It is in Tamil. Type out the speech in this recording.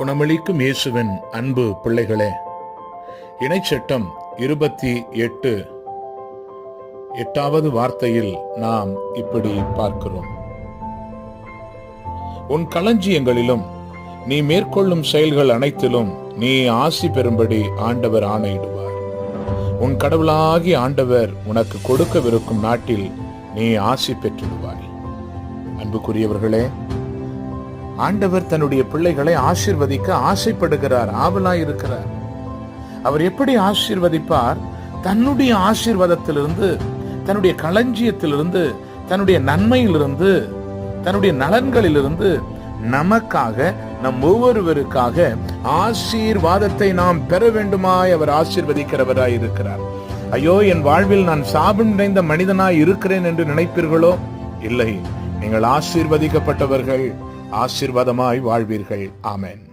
குணமளிக்கும் இயேசுவின் அன்பு பிள்ளைகளே இணைச்சட்டம் இருபத்தி எட்டு. எட்டாவது வார்த்தையில் நாம் இப்படி பார்க்கிறோம். உன் களஞ்சியங்களிலும் நீ மேற்கொள்ளும் செயல்கள் அனைத்திலும் நீ ஆசி பெறும்படி ஆண்டவர் ஆணையிடுவார். உன் கடவுளாகி ஆண்டவர் உனக்கு கொடுக்கவிருக்கும் நாட்டில் நீ ஆசி பெற்றிடுவாய். அன்புக்குரியவர்களே ஆண்டவர் தன்னுடைய பிள்ளைகளை ஆசிர்வதிக்க ஆசைப்படுகிறார் ஆவலாய் இருக்கிறார். அவர் எப்படி ஆசீர்வதிப்பார்? தன்னுடைய ஆசீர்வாதத்திலிருந்து தன்னுடைய களஞ்சியத்திலிருந்து தன்னுடைய நன்மையிலிருந்து தன்னுடைய நலன்களிலிருந்து நமக்காக நம் ஒவ்வொருவருக்காக ஆசீர்வாதத்தை நாம் பெற வேண்டுமாய் அவர் ஆசீர்வதிக்கிறவராய் இருக்கிறார். ஐயோ என் வாழ்வில் நான் சாபம் நிறைந்த மனிதனாய் இருக்கிறேன் என்று நினைப்பீர்களோ? இல்லை. நீங்கள் ஆசீர்வதிக்கப்பட்டவர்கள். ஆசீர்வாதமாய் வாழ்வீர்கள். ஆமேன்.